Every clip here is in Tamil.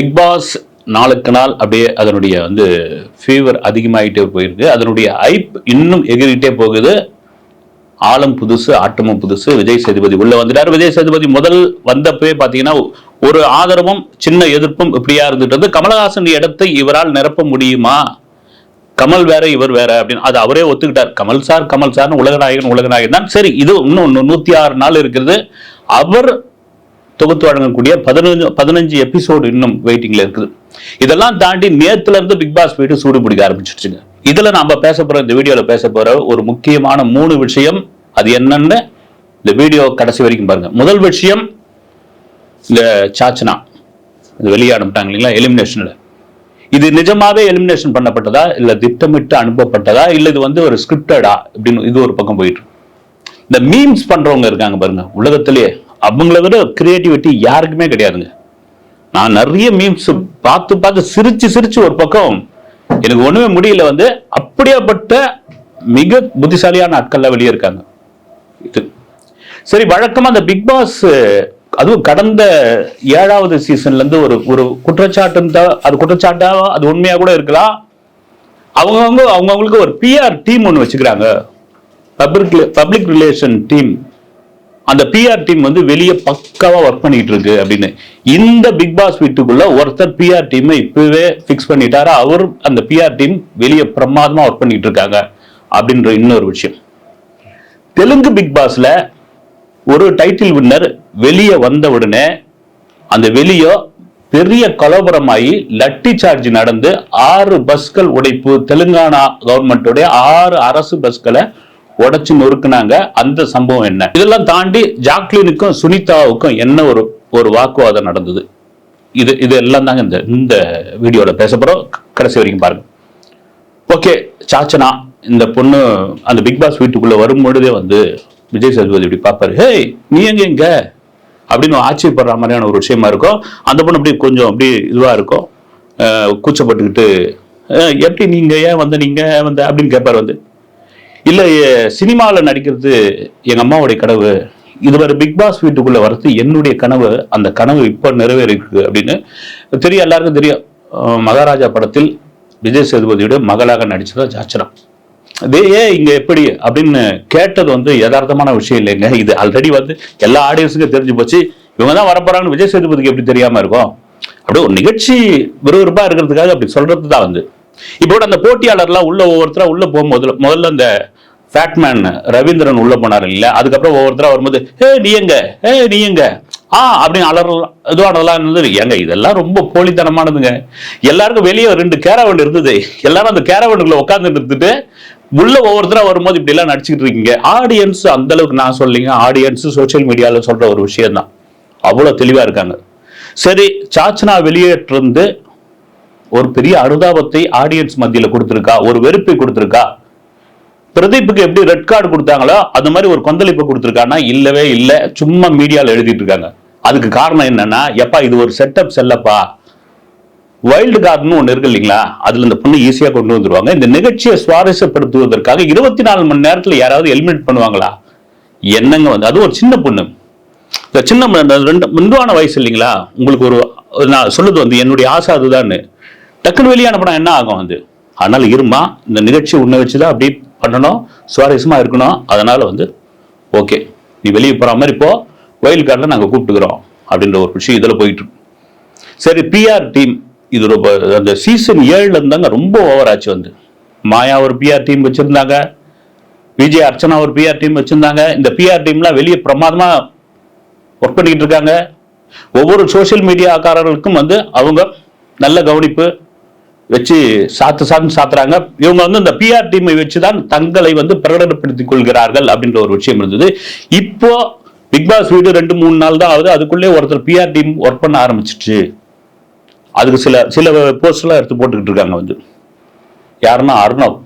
பிக் பாஸ் நாளுக்கு நாள் அப்படியே அதனுடைய வந்து ஃபீவர் அதிகமாகிட்டே போயிருக்கு. அதனுடைய ஐப் இன்னும் எகிரிட்டே போகுது. ஆழம் புதுசு ஆட்டமும் புதுசு. விஜய் சேதுபதி உள்ள வந்துட்டார். விஜய் சேதுபதி முதல் வந்தப்பவே பார்த்தீங்கன்னா ஒரு ஆதரவும் சின்ன எதிர்ப்பும் இப்படியா இருந்துட்டு கமலஹாசன் இடத்தை இவரால் நிரப்ப முடியுமா? கமல் வேற இவர் வேற அப்படின்னு. அது அவரே ஒத்துக்கிட்டார். கமல் சார் கமல் சார்னு உலகநாயகன் உலகநாயகன் தான். சரி இது இன்னும் நூத்தி ஆறு நாள் இருக்கிறது. அவர் தொகுத்து வழங்கக்கூடிய பதினஞ்சு பதினஞ்சு எபிசோடு இன்னும் வெயிட்டிங்ல இருக்குது. இதெல்லாம் தாண்டி நேத்துல இருந்து பிக் பாஸ் போயிட்டு சூடு பிடிக்க ஆரம்பிச்சிருச்சுங்க. இதுல நாம பேச போற இந்த வீடியோல பேச போற ஒரு முக்கியமான மூணு விஷயம் அது என்னன்னு இந்த வீடியோ கடைசி வரைக்கும் பாருங்க. முதல் விஷயம் இந்த சாச்சனா. இது வெளியே இல்லைங்களா? எலிமினேஷன்ல இது நிஜமாவே எலிமினேஷன் பண்ணப்பட்டதா? இல்ல திட்டமிட்டு அனுப்பப்பட்டதா? இல்ல இது வந்து ஒரு ஸ்கிரிப்டடா அப்படின்னு இது ஒரு பக்கம் போயிட்டு இந்த மீம்ஸ் பண்றவங்க இருக்காங்க பாருங்க உலகத்திலேயே. அவங்கள விட கிரியேட்டிவிட்டி யாருக்குமே கிடையாதுங்க. நான் நிறைய மீம்ஸ் பார்த்து பார்த்து சிரிச்சு சிரிச்சு ஒரு பக்கம் எனக்கு ஒண்ணுமே முடியல வந்து அப்படியாப்பட்ட மிக புத்திசாலியான ஆட்கள்லாம் வெளியே இருக்காங்க. இது. சரி வழக்கமா அந்த பிக் பாஸ் அதுவும் கடந்த ஏழாவது சீசன்ல இருந்து ஒரு ஒரு குற்றச்சாட்டு அது குற்றச்சாட்டா அது உண்மையா கூட இருக்கலாம். அவங்கவுங்க அவங்கவுங்களுக்கு ஒரு பிஆர் டீம் ஒன்று வச்சுக்கிறாங்க. பப்ளிக் பப்ளிக் ரிலேஷன் டீம் அந்த பிஆர் டீம் வந்து வெளியே பக்காவா ஒர்க் பண்ணிட்டு இருக்கு அப்படின்னு. இந்த பிக் பாஸ் வீட்டுக்குள்ள ஒருத்தர் பிஆர் டீமை இப்பவே பிக்ஸ் பண்ணிட்டாரு? அவர் அந்த பிஆர் டீம் வெளியே பிரமாதமா ஒர்க் பண்ணிட்டு இருக்காங்க அப்படின்ற இன்னொரு விஷயம். தெலுங்கு பிக் பாஸ்ல ஒரு டைட்டில் வின்னர் வெளியே வந்த உடனே அந்த வெளியோ பெரிய கலவரமாகி லட்டி சார்ஜ் நடந்து ஆறு பஸ்கள் உடைப்பு தெலுங்கானா கவர்மெண்டோடைய ஆறு அரசு பஸ்களை உடச்சு நொறுக்குனாங்க. அந்த சம்பவம் என்ன? இதெல்லாம் தாண்டி ஜாக்லினுக்கும் சுனிதாவுக்கும் என்ன ஒரு ஒரு வாக்குவாதம் நடந்தது? இது இது எல்லாம் தாங்க இந்த இந்த வீடியோவில் பேச போகிறோம் கடைசி வரைக்கும் பாருங்க. ஓகே சாச்சனா இந்த பொண்ணு அந்த பிக் பாஸ் வீட்டுக்குள்ளே வரும்பொழுதே வந்து விஜய் சேதுபதி இப்படி பார்ப்பாரு. ஹேய் நீ எங்க எங்க அப்படின்னு ஆச்சரியப்படுற மாதிரியான ஒரு விஷயமா இருக்கும். அந்த பொண்ணு அப்படி கொஞ்சம் அப்படி இதுவாக இருக்கும். கூச்சப்பட்டுக்கிட்டு எப்படி நீங்கள் ஏன் வந்த நீங்கள் வந்த? அப்படின்னு கேட்பாரு வந்து. இல்லை சினிமாவில் நடிக்கிறது எங்கள் அம்மாவுடைய கனவு. இதுவரை பிக் பாஸ் வீட்டுக்குள்ள வரது என்னுடைய கனவு அந்த கனவு இப்போ நிறைவேறிருக்கு அப்படின்னு தெரியும் எல்லாருக்கும் தெரியும். மகாராஜா படத்தில் விஜய் சேதுபதியோட மகளாக நடிச்சதா ஜாச்சனா இதே ஏன் இங்கே எப்படி அப்படின்னு கேட்டது வந்து யதார்த்தமான விஷயம் இல்லைங்க. இது ஆல்ரெடி வந்து எல்லா ஆடியன்ஸுக்கும் தெரிஞ்சு போச்சு. இவங்க தான் வரப்போறாங்கன்னு விஜய் சேதுபதிக்கு எப்படி தெரியாமல் இருக்கும்? அப்படியே ஒரு நிகழ்ச்சி விறுவிறுப்பாக இருக்கிறதுக்காக அப்படி சொல்றது தான் வந்து. இப்போ அந்த போட்டியாளர்லாம் உள்ள ஒவ்வொருத்தரா உள்ள போகும்போது முதல்ல அந்த ஃபேட்மேன் ரவீந்திரன் உள்ள போனார் இல்ல அதுக்கப்புறம் ஒவ்வொருத்தரா வரும்போது ஏ நீ எங்க? ஏ நீ எங்க? ஆ அப்படின்னு அலறலாம் இதுவானதெல்லாம் இருந்தது. ஏங்க இதெல்லாம் ரொம்ப போலித்தனமானதுங்க. எல்லாருக்கும் வெளியே ரெண்டு கேரவன் இருந்தது. எல்லாரும் அந்த கேரவனுக்குள்ள உட்காந்து இருந்துட்டு உள்ள ஒவ்வொருத்தரா வரும்போது இப்படி எல்லாம் நடிச்சுக்கிட்டு இருக்கீங்க. ஆடியன்ஸ் அந்த அளவுக்கு நான் சொல்லிங்க. ஆடியன்ஸ் சோஷியல் மீடியால சொல்ற ஒரு விஷயம் தான் அவ்வளவு தெளிவா இருக்காங்க. சரி சாச்சனா வெளியேற்றிருந்து ஒரு பெரிய அனுதாபத்தை ஆடியன்ஸ் மத்தியில் கொடுத்துருக்கா? ஒரு வெறுப்பை கொடுத்துருக்கா? பிரதீப்புக்கு எப்படி ரெட் கார்டு கொடுத்தாங்களோ அது மாதிரி ஒரு கொந்தளிப்பு கொடுத்துருக்கானா இல்லவே இல்லை. சும்மா மீடியாவில் எழுதிட்டு இருக்காங்க. அதுக்கு காரணம் என்னன்னா எப்பா இது ஒரு செட்டப் செல்லப்பா? வைல்டு கார்டுன்னு ஒன்று இருக்கு இல்லைங்களா? அதில் இந்த பொண்ணு ஈஸியாக கொண்டு வந்துருவாங்க. இந்த நிகழ்ச்சியை சுவாரஸ்யப்படுத்துவதற்காக இருபத்தி நாலு மணி நேரத்தில் யாராவது எலிமினேட் பண்ணுவாங்களா? என்னங்க வந்து அது ஒரு சின்ன பொண்ணு. இந்த சின்ன பொண்ணு, ரெண்டு மின்வான வயசு இல்லைங்களா? உங்களுக்கு ஒரு ஒரு நான் சொல்லுது வந்து என்னுடைய ஆசை அதுதான்னு. டக்குன்னு வெளியே அனுப்பினா என்ன ஆகும் வந்து அதனால இருமா இந்த நிகழ்ச்சி உன்னை வச்சுதான் அப்படி பண்ணணும் சுவாரஸ்யமா இருக்கணும். அதனால வந்து ஓகே நீ வெளியே போற மாதிரி இப்போ வயல் கார்டில் நாங்கள் கூப்பிட்டுக்கிறோம் அப்படின்ற ஒரு விஷயம் இதில் போயிட்டு சரி பிஆர் டீம் இது ரொம்ப அந்த சீசன் ஏழுல இருந்தாங்க ரொம்ப ஓவர் ஆச்சு வந்து. மாயா ஒரு பிஆர் டீம் வச்சுருந்தாங்க விஜய் அர்ச்சனா ஒரு பிஆர் டீம் வச்சுருந்தாங்க. இந்த பிஆர் டீம்லாம் வெளியே பிரமாதமாக ஒர்க் பண்ணிக்கிட்டு இருக்காங்க. ஒவ்வொரு சோஷியல் மீடியாக்காரர்களுக்கும் வந்து அவங்க நல்ல கவனிப்பு வச்சு சாத்து சாத்து சாத்துறாங்க. இவங்க வந்து இந்த பிஆர் டீமை வச்சு தான் தங்களை வந்து பிரகடனப்படுத்திக் கொள்கிறார்கள் அப்படின்ற ஒரு விஷயம் இருந்தது. இப்போ பிக் பாஸ் வீடு ரெண்டு மூணு நாள் தான் ஆகுது. அதுக்குள்ளே ஒருத்தர் பிஆர் டீம் ஒர்க் பண்ண ஆரம்பிச்சிச்சு அதுக்கு சில சில போஸ்ட்லாம் எடுத்து போட்டுக்கிட்டு இருக்காங்க வந்து. யாருன்னா அர்ணவ்.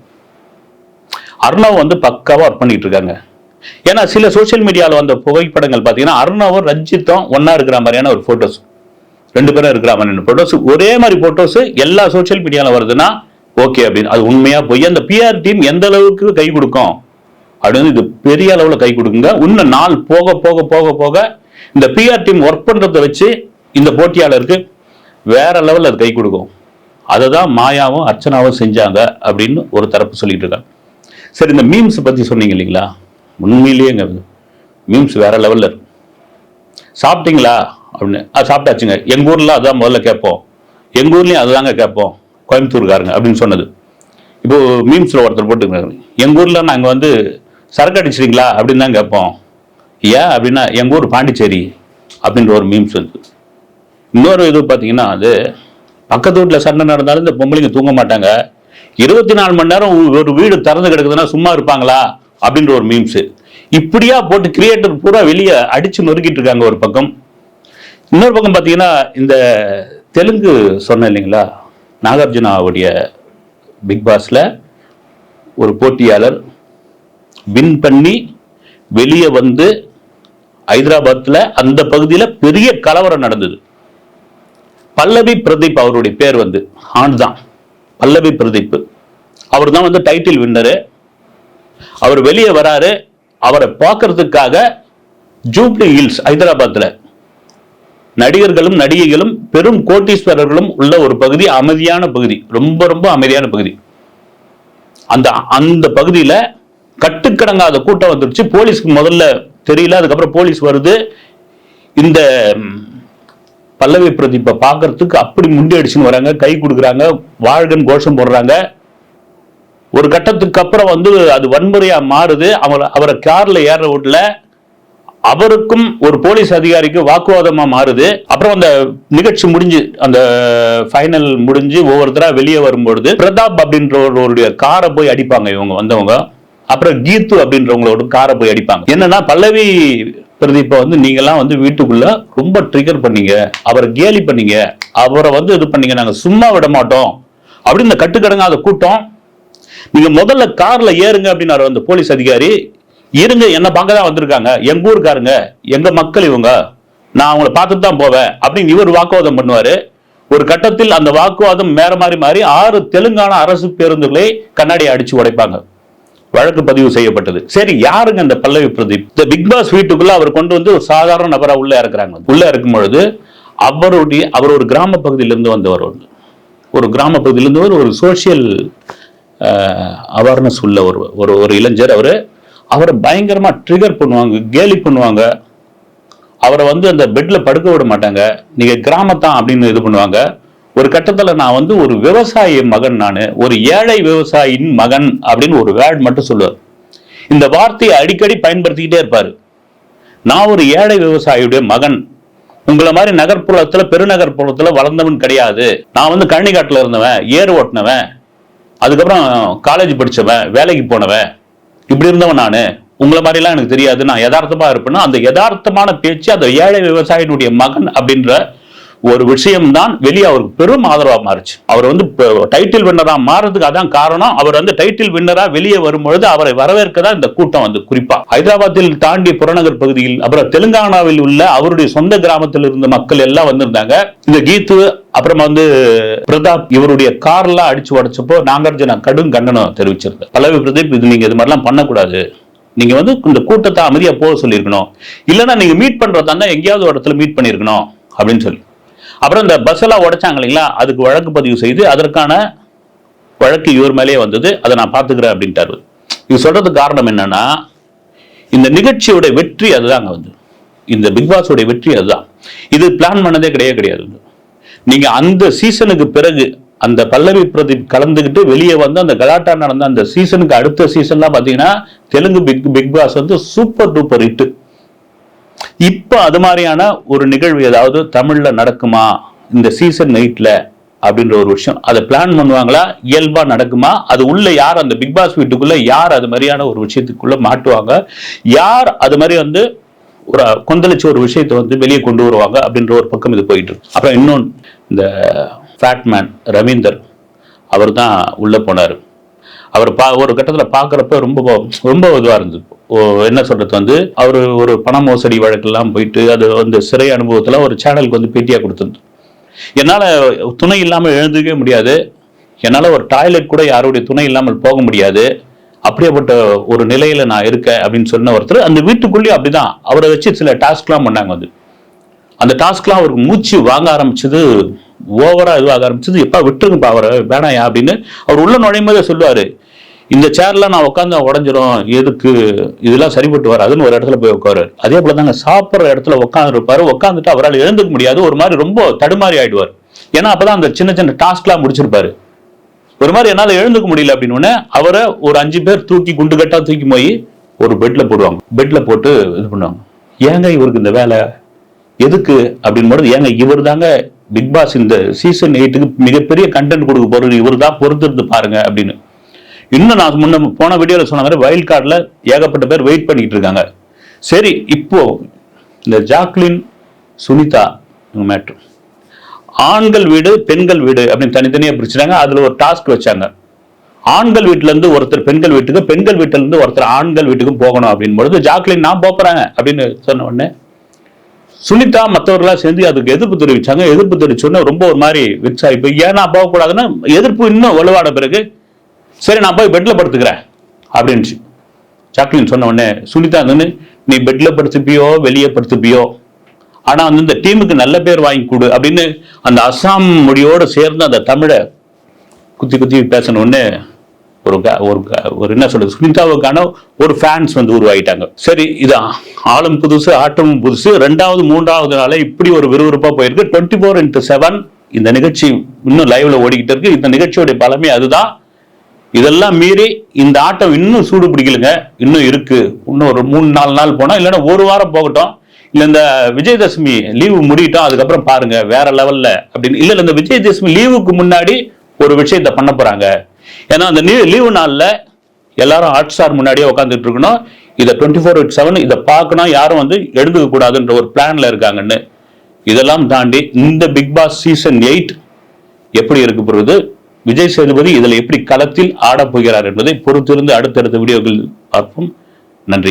அர்ணவ் வந்து பக்காவாக ஒர்க் பண்ணிட்டு இருக்காங்க. ஏன்னா சில சோஷியல் மீடியாவில் வந்த புகைப்படங்கள் பார்த்தீங்கன்னா அர்ணவும் ரஞ்சித்தும் ஒண்ணா இருக்கிற மாதிரியான ஒரு போட்டோஸ் ரெண்டு பேரும் இருக்கிற மாதிரியான போட்டோஸ் ஒரே மாதிரி போட்டோஸ் எல்லா சோஷியல் மீடியாவில் வருதுன்னா ஓகே அப்படின்னு. அது உண்மையா போய் அந்த பிஆர் டீம் எந்த அளவுக்கு கை கொடுக்கும்? அப்படின்னு இது பெரிய அளவில் கை கொடுக்குங்க. இன்னும் நாள் போக போக போக போக இந்த பிஆர் டீம் ஒர்க் பண்ணுறத வச்சு இந்த போட்டியாளருக்கு வேற லெவலில் அது கை கொடுக்கும். அதை தான் மாயாவும் அர்ச்சனாவும் செஞ்சாங்க அப்படின்னு ஒரு தரப்பு சொல்லிட்டு இருக்காங்க. சரி இந்த மீம்ஸ் பற்றி சொன்னீங்க இல்லைங்களா? உண்மையிலேயேங்க மீம்ஸ் வேற லெவலில் இருக்கு. சாப்பிட்டீங்களா? அப்படின்னு. அது சாப்பிட்டாச்சுங்க. எங்கள் ஊரில் அதுதான் முதல்ல கேட்போம். எங்கள் ஊர்லேயும் அதுதாங்க கேட்போம். கோயம்புத்தூர்காரங்க அப்படின்னு சொன்னது. இப்போது மீம்ஸில் ஒருத்தர் போட்டுக்கிறாங்க எங்கள் ஊரில் நாங்கள் வந்து சரக்கு அடிச்சிட்டீங்களா அப்படின்னு தான் கேட்போம். ஏன் அப்படின்னா எங்கள் ஊர் பாண்டிச்சேரி அப்படின்ற ஒரு மீம்ஸ் வந்து. இன்னொரு இது பார்த்தீங்கன்னா அது பக்கத்து வீட்டில் சண்டை நடந்தாலும் இந்த பொம்பளைங்க தூங்க மாட்டாங்க. இருபத்தி நாலு மணி நேரம் ஒரு வீடு திறந்து கிடக்குதுன்னா சும்மா இருப்பாங்களா அப்படின்ற ஒரு மீம்ஸு இப்படியா போட்டு கிரியேட்டர் பூரா வெளியே அடித்து நொறுக்கிட்டு இருக்காங்க ஒரு பக்கம். இன்னொரு பக்கம் பார்த்தீங்கன்னா இந்த தெலுங்கு சொன்னேன் இல்லைங்களா? நாகார்ஜுனாவுடைய பிக் பாஸ்ல ஒரு போட்டியாளர் வின் பண்ணி வெளியே வந்து ஹைதராபாத்தில் அந்த பகுதியில் பெரிய கலவரம் நடந்தது. பல்லவி பிரதீப் அவருடைய பேர் வந்து ஆண் தான். பல்லவி பிரதீப். அவர் தான் வந்து டைட்டில் வின்னரு அவர் வெளியே வராரு. அவரை பார்க்கறதுக்காக ஜூப்ளி ஹில்ஸ் ஹைதராபாத்தில் நடிகர்களும் நடிகைகளும் பெரும் கோட்டீஸ்வரர்களும் உள்ள ஒரு பகுதி அமைதியான பகுதி ரொம்ப ரொம்ப அமைதியான பகுதி. அந்த அந்த பகுதியில் கட்டுக்கடங்காத கூட்டம் வந்துருச்சு. போலீஸ்க்கு முதல்ல தெரியல அதுக்கப்புறம் போலீஸ் வருது. இந்த பல்லவி பிரதீப்பை பார்க்கறதுக்கு அப்படி முண்டி அடிச்சுன்னு வராங்க கை கொடுக்குறாங்க வாழ்கன் கோஷம் போடுறாங்க. ஒரு கட்டத்துக்கு அப்புறம் வந்து அது வன்முறையாக மாறுது. அவரை அவரை காரில் ஏற ஓட்டில் அவருக்கும் ஒரு போலீஸ் அதிகாரிக்கு வாக்குவாதமா மாறுது. அப்புறம் அந்த நிகழ்ச்சி முடிஞ்சு அந்த ஃபைனல் முடிஞ்சு ஒவ்வொருத்தரா வெளியே வரும்பொழுது பிரதாப் அப்படின்றவருடைய காரை போய் அடிப்பாங்க இவங்க வந்தவங்க. அப்புறம் கீத்து அப்படின்றவங்களோட காரை போய் அடிப்பாங்க. என்னன்னா பல்லவி பிரதீப்பை வந்து நீங்கெல்லாம் வந்து வீட்டுக்குள்ள ரொம்ப ட்ரிகர் பண்ணீங்க. அவரை கேலி பண்ணீங்க. அவரை வந்து இது பண்ணீங்க. நாங்க சும்மா விட மாட்டோம். அப்படின்னு இந்த கட்டுக்கடங்காத கூட்டம். நீங்க முதல்ல கார்ல ஏறுங்க அப்படின்னாரு அந்த போலீஸ் அதிகாரி இருங்க என்ன பார்க்க தான் வந்திருக்காங்க? எங்க ஊருக்காருங்க? எங்க மக்கள் இவங்க? நான் அவங்கள பார்த்துட்டு தான் போவேன். அப்படின்னு இவர் வாக்குவாதம் பண்ணுவாரு. ஒரு கட்டத்தில் அந்த வாக்குவாதம் மேற மாறி மாறி ஆறு தெலுங்கானா அரசு பேருந்துகளை கண்ணாடியை அடிச்சு உடைப்பாங்க. வழக்கு பதிவு செய்யப்பட்டது. சரி யாருங்க இந்த பல்லவி பிரதீப்? இந்த பிக் பாஸ் வீட்டுக்குள்ள அவர் கொண்டு வந்து ஒரு சாதாரண நபரா உள்ள இறக்குறாங்க. உள்ள இருக்கும் பொழுது அவருடைய அவர் ஒரு கிராம பகுதியிலிருந்து வந்தவர் வந்து ஒரு கிராம பகுதியிலிருந்து ஒரு சோசியல் சோஷியல் அவேர்னஸ் உள்ள ஒரு ஒரு இளைஞர் அவர். அவரை பயங்கரமா ட்ரிகர் பண்ணுவாங்க கேலி பண்ணுவாங்க. அவரை வந்து அந்த பெட்ல படுக்க விட மாட்டாங்க. நீங்க கிராமத்தான் அப்படின்னு இது பண்ணுவாங்க. ஒரு கட்டத்துல நான் வந்து ஒரு விவசாயி மகன் நான் ஒரு ஏழை விவசாயியின் மகன் அப்படின்னு ஒரு வேர்ட் மட்டும் சொல்லுவார். இந்த வார்த்தையை அடிக்கடி பயன்படுத்திக்கிட்டே இருப்பாரு. நான் ஒரு ஏழை விவசாயியுடைய மகன். உங்களை மாதிரி நகர்ப்புறத்துல பெருநகர்ப்புறத்துல வளர்ந்தவன் கிடையாது. நான் வந்து கழனிக்காட்டுல இருந்தவன் ஏர் ஓட்டினவன். அதுக்கப்புறம் காலேஜ் படிச்சவன் வேலைக்கு போனவன். இப்படி இருந்தவன் நானு. உங்களை மாதிரிலாம் எனக்கு தெரியாது. நான் யதார்த்தமா இருப்பேன்னா அந்த யதார்த்தமான பேச்சு அந்த ஏழை விவசாயினுடைய மகன் அப்படின்ற ஒரு விஷயம் தான் வெளியே அவருக்கு பெரும் ஆதரவா மாறுச்சு. அவர் வந்து டைட்டில் வின்னரா மாறதுக்கு அதான் காரணம். அவர் வந்து டைட்டில் வின்னரா வெளியே வரும்பொழுது அவரை வரவேற்க தான் இந்த கூட்டம் வந்து குறிப்பா. ஹைதராபாத்தில் தாண்டி புறநகர் பகுதியில் அப்புறம் தெலுங்கானாவில் உள்ள அவருடைய சொந்த கிராமத்தில் இருந்த மக்கள் எல்லாம் வந்திருந்தாங்க. இந்த கீத்து அப்புறம் வந்து பிரதாப் இவருடைய கார்லாம் அடிச்சு உடைச்சப்போ நாகார்ஜுனா கடும் கண்டனம் தெரிவிச்சிருந்தேன் பல்லவி பிரதீப் இது நீங்க இது மாதிரிலாம் பண்ணக்கூடாது. நீங்க வந்து இந்த கூட்டத்தை அமைதியா போக சொல்லியிருக்கணும். இல்லைன்னா நீங்க மீட் பண்றதா இருந்தா எங்கேயாவது ஒரு இடத்துல மீட் பண்ணியிருக்கணும் அப்படின்னு சொல்லி. அப்புறம் இந்த பஸ் எல்லாம் உடைச்சாங்க இல்லைங்களா? அதுக்கு வழக்கு பதிவு செய்து அதற்கான வழக்கு இவர் மேலேயே வந்தது. அதை நான் பார்த்துக்கிறேன் அப்படின்ட்டாரு. இது சொல்றதுக்கு காரணம் என்னன்னா இந்த நிகழ்ச்சியோட வெற்றி அதுதாங்க வந்து. இந்த பிக் பாஸோட வெற்றி அதுதான். இது பிளான் பண்ணதே கிடையவே கிடையாது நீங்க அந்த சீசனுக்கு பிறகு அந்த பல்லவி பிரதீப் கலந்துக்கிட்டு வெளியே வந்து அந்த கலாட்டா நடந்த அந்த சீசனுக்கு அடுத்த சீசன்லாம் பார்த்தீங்கன்னா தெலுங்கு பிக் பிக் பாஸ் வந்து சூப்பர் டூப்பர் ஹிட்டு இப்போ அது மாதிரியான ஒரு நிகழ்வு ஏதாவது தமிழ்ல நடக்குமா? இந்த சீசன் நைட்ல அப்படின்ற ஒரு விஷயம். அதை பிளான் பண்ணுவாங்களா? இயல்பா நடக்குமா? அது உள்ள யார் அந்த பிக் பாஸ் வீட்டுக்குள்ள யார் அது மாதிரியான ஒரு விஷயத்துக்குள்ள மாட்டுவாங்க? யார் அது மாதிரி வந்து ஒரு கொந்தளிச்ச ஒரு விஷயத்தை வந்து வெளியே கொண்டு வருவாங்க அப்படின்ற ஒரு பக்கம் இது போயிட்டு இருக்கு. அப்புறம் இன்னொன்று இந்த ஃபேட்மேன் ரவீந்தர் அவர் தான் உள்ளே போனார். அவர் பா ஒரு கட்டத்தில் பார்க்குறப்ப ரொம்ப ரொம்ப இதுவாக இருந்தது. என்ன சொல்றது வந்து அவர் ஒரு பண மோசடி வழக்கெல்லாம் போயிட்டு அது வந்து சிறை அனுபவத்தில் ஒரு சேனலுக்கு வந்து பேட்டியாக கொடுத்துருந்தோம் என்னால் துணை இல்லாமல் எழுந்துக்கவே முடியாது. என்னால் ஒரு டாய்லெட் கூட யாருடைய துணை இல்லாமல் போக முடியாது. அப்படியேப்பட்ட ஒரு நிலையில் நான் இருக்கேன் அப்படின்னு சொன்ன ஒருத்தர் அந்த வீட்டுக்குள்ளேயும் அப்படிதான். அவரை வச்சு சில டாஸ்க்லாம் பண்ணாங்க வந்து அந்த டாஸ்க்லாம் அவருக்கு மூச்சு வாங்க ஆரம்பிச்சது ஓவராக இதுவாக ஆரம்பிச்சது எப்பா விட்டுருங்கப்பா அவரை வேணாயா அப்படின்னு அவர் உள்ள நுழையும் போதே சொல்லுவார். இந்த சேர்லாம் நான் உட்காந்து உடஞ்சிரும். எதுக்கு? இதெல்லாம் சரிபட்டு வராதுன்னு ஒரு இடத்துல போய் உட்காரு அதே போல தாங்க சாப்பிட்ற இடத்துல உட்காந்துருப்பாரு உட்காந்துட்டு அவரால் எழுந்துக்க முடியாது. ஒரு மாதிரி ரொம்ப தடுமாறி ஆயிடுவார். ஏன்னா அப்பதான் அந்த சின்ன சின்ன டாஸ்க்லாம் முடிச்சிருப்பாரு. ஒரு மாதிரி என்னால் எழுந்துக்க முடியல அப்படின்னு அவரை ஒரு அஞ்சு பேர் தூக்கி குண்டு கட்டா தூக்கி போய் ஒரு பெட்ல போடுவாங்க. பெட்ல போட்டு இது பண்ணுவாங்க. ஏங்க இவருக்கு இந்த வேலை? எதுக்கு? அப்படின்னு ஏங்க இவர் தாங்க பிக் பாஸ் இந்த சீசன் எயிட்டுக்கு மிகப்பெரிய கண்டென்ட் கொடுக்க போறது இவர் தான் பொறுத்திருந்து பாருங்க அப்படின்னு. இன்னும் நான் முன்ன போன வீடியோவில் சொன்ன மாதிரி வைல்ட் கார்டில் ஏகப்பட்ட பேர் வெயிட் பண்ணிட்டு இருக்காங்க. சரி இப்போ இந்த ஜாக்லின் சுனிதா மேட்ரு ஆண்கள் வீடு பெண்கள் வீடு அப்படின்னு தனித்தனியாக பிரிச்சுட்டாங்க. அதில் ஒரு டாஸ்க் வச்சாங்க. ஆண்கள் வீட்டிலேருந்து ஒருத்தர் பெண்கள் வீட்டுக்கு பெண்கள் வீட்டிலேருந்து ஒருத்தர் ஆண்கள் வீட்டுக்கும் போகணும் அப்படின்னு பொழுது ஜாக்லின் நான் போகிறாங்க அப்படின்னு சொன்ன உடனே சுனிதா மற்றவர்களாக சேர்ந்து அதுக்கு எதிர்ப்பு தெரிவிச்சாங்க. எதிர்ப்பு தெரிவிச்சோன்னே ரொம்ப ஒரு மாதிரி விக்ஸ் ஆகி போய் ஏன் நான் போகக்கூடாதுன்னா? எதிர்ப்பு இன்னும் வலுவான பிறகு சரி நான் போய் பெட்டில் படுத்துக்கிறேன் அப்படின்ச்சு ஜாக்லின் சொன்ன உடனே சுனிதா நின்று நீ பெட்டில் படுத்துப்பியோ வெளியே படுத்துப்பியோ? ஆனால் வந்து இந்த டீமுக்கு நல்ல பேர் வாங்கி கொடு அப்படின்னு அந்த அஸ்ஸாம் மொழியோடு சேர்ந்து அந்த தமிழை குத்தி குத்தி பேசின உடனே ஒரு க- ஒரு ஒரு என்ன சொல்றது சுனிதாவுக்கான ஒரு ஃபேன்ஸ் வந்து உருவாகிட்டாங்க சரி இது ஆளும் புதுசு ஆட்டமும் புதுசு ரெண்டாவது மூன்றாவது நாளே இப்படி ஒரு விறுவிறுப்பாக போயிருக்கு. டுவெண்ட்டி ஃபோர் இன்ட்டு செவன் இந்த நிகழ்ச்சி இன்னும் லைவ்ல ஓடிக்கிட்டு இருக்கு. இந்த நிகழ்ச்சியோடைய பலமே அதுதான். இதெல்லாம் மீறி இந்த ஆட்டம் இன்னும் சூடு பிடிக்கலங்க. இன்னும் இருக்கு. இன்னும் ஒரு மூணு நாலு நாள் போனால் இல்லைன்னா ஒரு வாரம் போகட்டும். இல்லை இந்த விஜயதசமி லீவு முடியட்டும் அதுக்கப்புறம் பாருங்க வேற லெவல்ல அப்படின்னு. இல்லை இந்த விஜயதசமி லீவுக்கு முன்னாடி ஒரு விஷயத்த பண்ண போறாங்க. ஏன்னா அந்த லீவு நாளில் எல்லாரும் ஹாட் ஸ்டார் முன்னாடியே உட்காந்துட்டு இருக்கணும். இதை டுவெண்ட்டி ஃபோர் செவன் இதை பார்க்கணும். யாரும் வந்து எழுந்துக்க கூடாதுன்ற ஒரு பிளான்ல இருக்காங்கன்னு. இதெல்லாம் தாண்டி இந்த பிக் பாஸ் சீசன் எயிட் எப்படி இருக்க போகிறது விஜய் சேதுபதி இதில் எப்படி களத்தில் ஆடப் போகிறார் என்பதை பொறுத்திருந்து அடுத்தடுத்த வீடியோக்கள் பார்ப்போம். நன்றி.